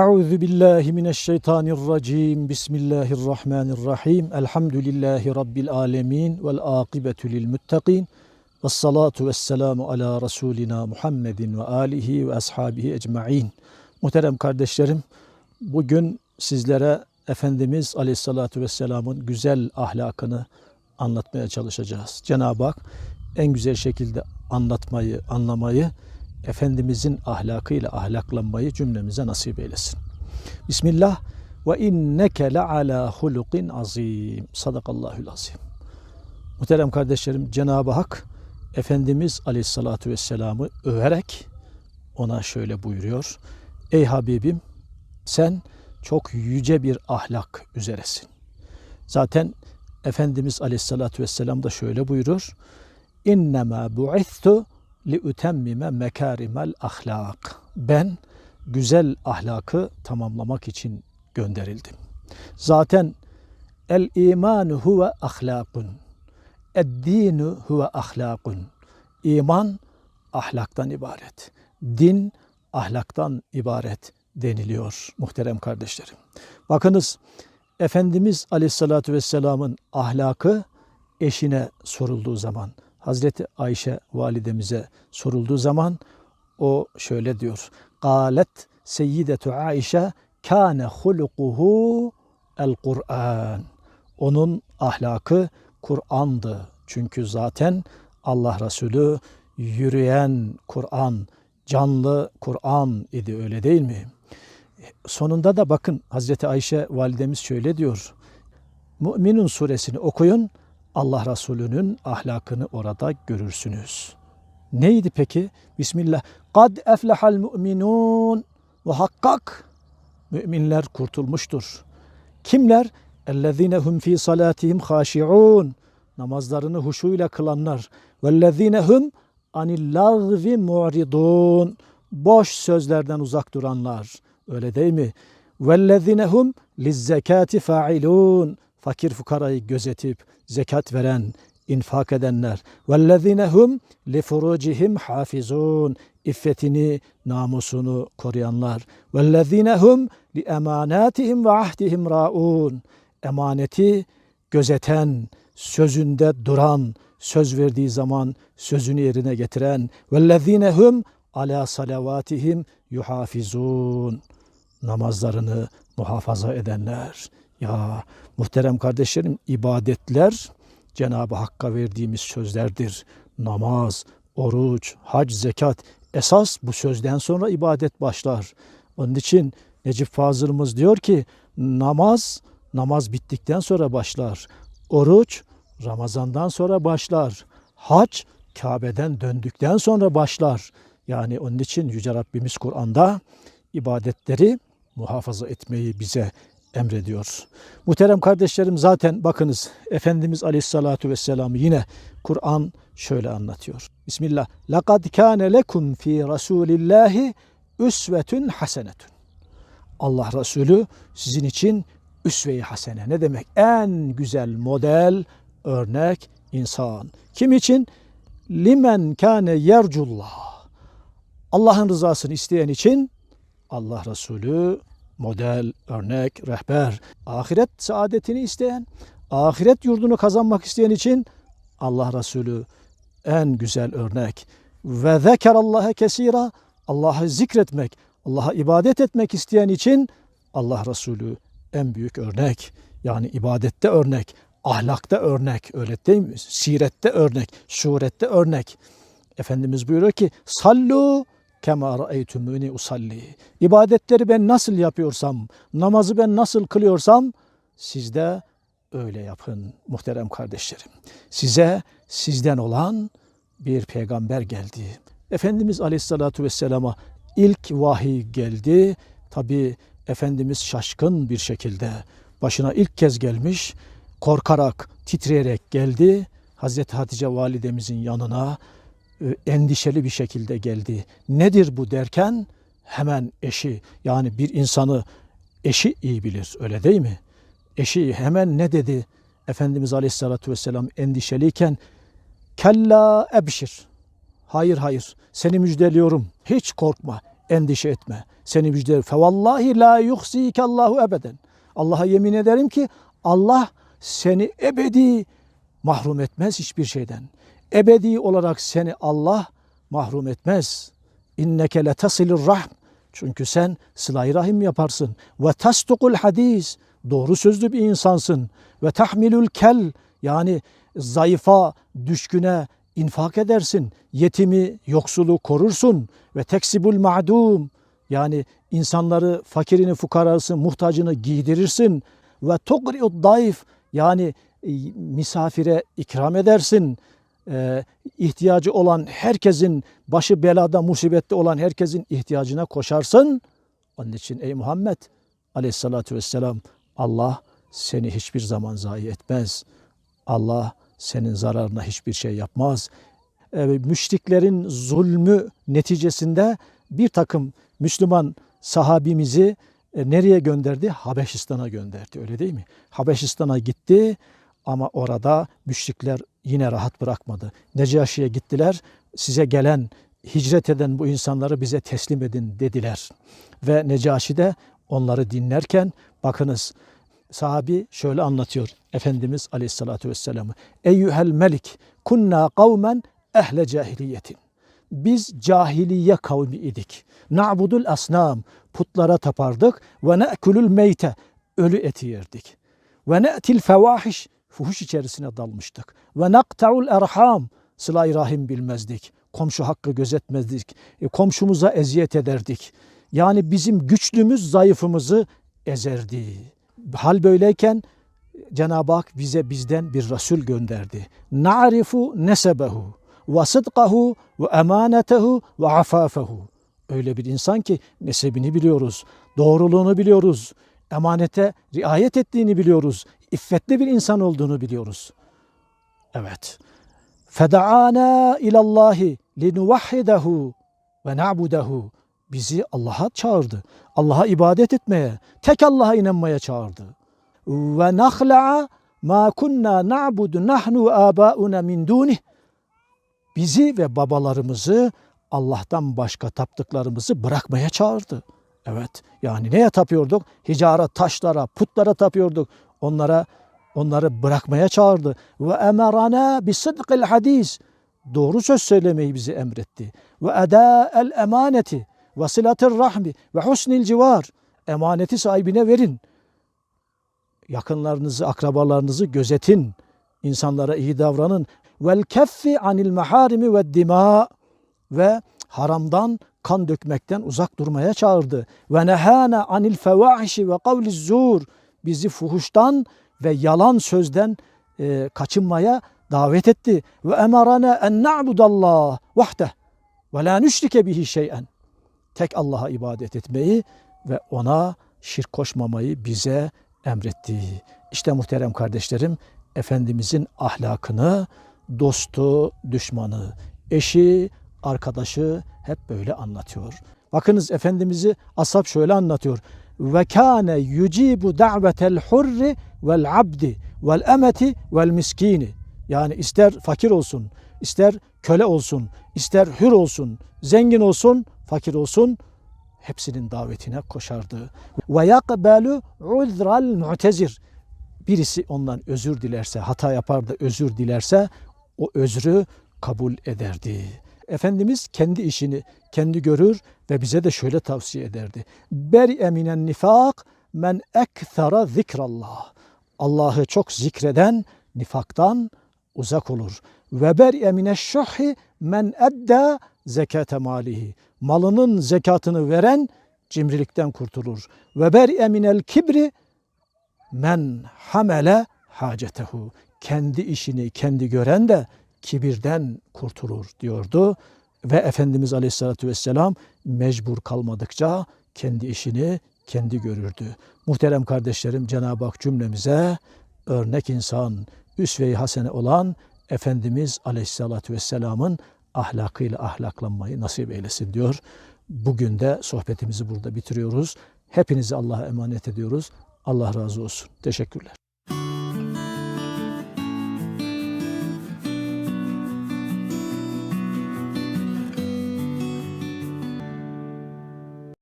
Euzu billahi mineşşeytanirracim. Bismillahirrahmanirrahim. Elhamdülillahi rabbil alamin vel akibetu lil muttaqin. Ves salatu vesselamu ala rasulina Muhammedin ve alihi ve ashabihi ecmaîn. Muhterem kardeşlerim, bugün sizlere Efendimiz Aleyhissalatu vesselam'ın güzel ahlakını anlatmaya çalışacağız. Cenab-ı Hak en güzel şekilde anlatmayı, anlamayı, Efendimizin ahlakıyla ahlaklanmayı cümlemize nasip eylesin. Bismillah ve inneke le ala hulukin azim. Sadakallahül azim. Muhterem kardeşlerim Cenab-ı Hak Efendimiz Aleyhissalatu vesselam'ı överek ona şöyle buyuruyor. Ey Habibim sen çok yüce bir ahlak üzeresin. Zaten Efendimiz Aleyhissalatu vesselam da şöyle buyurur. İnnemâ bu'ithu li utemmime mekârimel ahlak. Ben güzel ahlakı tamamlamak için gönderildim. Zaten el imanu huve ahlakun. Ed-dinu huve ahlakun. İman ahlaktan ibaret. Din ahlaktan ibaret deniliyor muhterem kardeşlerim. Bakınız Efendimiz Aleyhisselatü Vesselam'ın ahlakı eşine sorulduğu zaman, Hazreti Ayşe validemize sorulduğu zaman o şöyle diyor. Galet seyyidetu Ayşe kâne hulukuhu el Kur'an. Onun ahlakı Kur'an'dı. Çünkü zaten Allah Resulü yürüyen Kur'an, canlı Kur'an idi öyle değil mi? Sonunda da bakın Hazreti Ayşe validemiz şöyle diyor. Müminun suresini okuyun. Allah Resulü'nün ahlakını orada görürsünüz. Neydi peki? Bismillah. Kad eflehal mu'minun ve hakkak. Müminler kurtulmuştur. Kimler? Ellezine hum fi salatihim haşi'un. Namazlarını huşuyla kılanlar. Vellezine hum anil lagvi mu'ridun. Boş sözlerden uzak duranlar. Öyle değil mi? Vellezine hum lizzekati fa'ilun. Fakir fukarayı gözetip zekat veren, infak edenler. Hum li furucihim hafizun. İffetini, namusunu koruyanlar. Li emanatihim ve ahdihim raun. Emaneti gözeten, sözünde duran, söz verdiği zaman sözünü yerine getiren. Vellezine hum ala salavatihim yuhafizun. Namazlarını muhafaza edenler. Ya muhterem kardeşlerim ibadetler Cenab-ı Hakk'a verdiğimiz sözlerdir. Namaz, oruç, hac, zekat esas bu sözden sonra ibadet başlar. Onun için Necip Fazıl'ımız diyor ki namaz namaz bittikten sonra başlar. Oruç Ramazan'dan sonra başlar. Hac Kabe'den döndükten sonra başlar. Yani onun için Yüce Rabbimiz Kur'an'da ibadetleri muhafaza etmeyi bize emrediyor. Muhterem kardeşlerim zaten bakınız Efendimiz Aleyhissalatu vesselam'ı yine Kur'an şöyle anlatıyor. Bismillah. لَقَدْ كَانَ لَكُمْ ف۪ي رَسُولِ اللّٰهِ üsvetün hasenetün. Allah Resulü sizin için üsve-i hasene ne demek? En güzel model, örnek insan. Kim için? Limen kâne yercullah. Allah'ın rızasını isteyen için Allah Resulü model, örnek, rehber. Ahiret saadetini isteyen, ahiret yurdunu kazanmak isteyen için Allah Resulü en güzel örnek. Ve zekerallaha kesira Allah'ı zikretmek, Allah'a ibadet etmek isteyen için Allah Resulü en büyük örnek. Yani ibadette örnek, ahlakta örnek, öyle değil mi? Sirette örnek, surette örnek. Efendimiz buyuruyor ki sallu kema ra'eytumuni usalli. İbadetleri ben nasıl yapıyorsam, namazı ben nasıl kılıyorsam siz de öyle yapın muhterem kardeşlerim. Size sizden olan bir peygamber geldi. Efendimiz Aleyhisselatü Vesselam'a ilk vahiy geldi. Tabi Efendimiz şaşkın bir şekilde başına ilk kez gelmiş, korkarak, titreyerek geldi. Hazreti Hatice validemizin yanına endişeli bir şekilde geldi. Nedir bu derken hemen eşi yani bir insanı eşi iyi bilir öyle değil mi? Eşi hemen ne dedi? Efendimiz Aleyhisselatü Vesselam endişeliyken kella ebşir. Hayır hayır seni müjdeliyorum. Hiç korkma. endişe etme. Seni müjdeler. Fevallahi la yuhsikallahu ebeden. Allah'a yemin ederim ki Allah seni ebedi mahrum etmez hiçbir şeyden. Ebedi olarak seni Allah mahrum etmez. İnneke letasilir rahm. Çünkü sen sıla rahim yaparsın. Ve tasdukul hadis. Doğru sözlü bir insansın. Ve tahmilül kel. Yani zayıfa, düşküne infak edersin. Yetimi, yoksulu korursun. Ve teksibul ma'dum. Yani insanları, fakirini, fukarası, muhtacını giydirirsin. Ve tugri'ud daif. Yani e, misafire ikram edersin. Ee, ihtiyacı olan herkesin, başı belada, musibette olan herkesin ihtiyacına koşarsın. Onun için ey Muhammed aleyhissalatü vesselam Allah seni hiçbir zaman zayi etmez. Allah senin zararına hiçbir şey yapmaz. Ee, müşriklerin zulmü neticesinde bir takım Müslüman sahabimizi e, nereye gönderdi? Habeşistan'a gönderdi öyle değil mi? Habeşistan'a gitti ama orada müşrikler yine rahat bırakmadı. Necaşi'ye gittiler. Size gelen, hicret eden bu insanları bize teslim edin dediler. Ve Necaşi de onları dinlerken bakınız sahabi şöyle anlatıyor Efendimiz Aleyhisselatü Vesselam'ı. Eyyühel melik kunna kavmen ehle cahiliyetin. Biz cahiliye kavmi idik. Na'budul asnam. Putlara tapardık. Ve ne'kulul meyte. Ölü eti yerdik. Ve ne'til fevahiş. Fuhuş içerisine dalmıştık. Ve nakta'ul erham. Sıla-i rahim bilmezdik. Komşu hakkı gözetmezdik. E, komşumuza eziyet ederdik. Yani bizim güçlüğümüz zayıfımızı ezerdi. Hal böyleyken Cenab-ı Hak bize bizden bir Resul gönderdi. Na'rifu nesebehu ve sıdkahu ve emanetehu ve afafehu. Öyle bir insan ki nesebini biliyoruz, doğruluğunu biliyoruz, emanete riayet ettiğini biliyoruz, iffetli bir insan olduğunu biliyoruz. Evet. Fedaana ilallahi linuvahhidehu ve na'budehu. Bizi Allah'a çağırdı. Allah'a ibadet etmeye, tek Allah'a inanmaya çağırdı. Ve nahla'a ma kunna na'budu nahnu abauna min dunih. Bizi ve babalarımızı Allah'tan başka taptıklarımızı bırakmaya çağırdı. Evet yani neye tapıyorduk? Hicara, taşlara, putlara tapıyorduk. Onlara onları bırakmaya çağırdı. Ve emerana bi sıdkil hadis. Doğru söz söylemeyi bize emretti. Ve eda el emaneti ve silatir rahmi ve husnil civar. Emaneti sahibine verin. Yakınlarınızı, akrabalarınızı gözetin. İnsanlara iyi davranın. Vel keffi anil maharimi ve dima ve haramdan kan dökmekten uzak durmaya çağırdı. Ve nehana anil fevahişi ve kavliz zur bizi fuhuştan ve yalan sözden e, kaçınmaya davet etti. Ve emarana en na'budallah vahdeh ve la nüşrike bihi şey'en. Tek Allah'a ibadet etmeyi ve ona şirk koşmamayı bize emretti. İşte muhterem kardeşlerim Efendimizin ahlakını dostu, düşmanı, eşi, arkadaşı hep böyle anlatıyor. Bakınız Efendimiz'i ashab şöyle anlatıyor. Ve kâne yucibu da'vetel hurri vel abdi vel emeti vel miskini. Yani ister fakir olsun, ister köle olsun, ister hür olsun, zengin olsun, fakir olsun hepsinin davetine koşardı. Ve yakbelu uzral mu'tezir. Birisi ondan özür dilerse, hata yapar da özür dilerse o özrü kabul ederdi. Efendimiz kendi işini kendi görür ve bize de şöyle tavsiye ederdi. Beri eminen nifak men ekthara zikrallah. Allah'ı çok zikreden nifaktan uzak olur. Ve ber emine şuhi men edda zekate malihi. Malının zekatını veren cimrilikten kurtulur. Ve ber eminel kibri men hamele hacetehu. Kendi işini kendi gören de kibirden kurtulur diyordu. Ve Efendimiz Aleyhisselatü Vesselam mecbur kalmadıkça kendi işini kendi görürdü. Muhterem kardeşlerim Cenab-ı Hak cümlemize örnek insan, üsve-i hasene olan Efendimiz Aleyhisselatü Vesselam'ın ahlakıyla ahlaklanmayı nasip eylesin diyor. Bugün de sohbetimizi burada bitiriyoruz. Hepinizi Allah'a emanet ediyoruz. Allah razı olsun. Teşekkürler.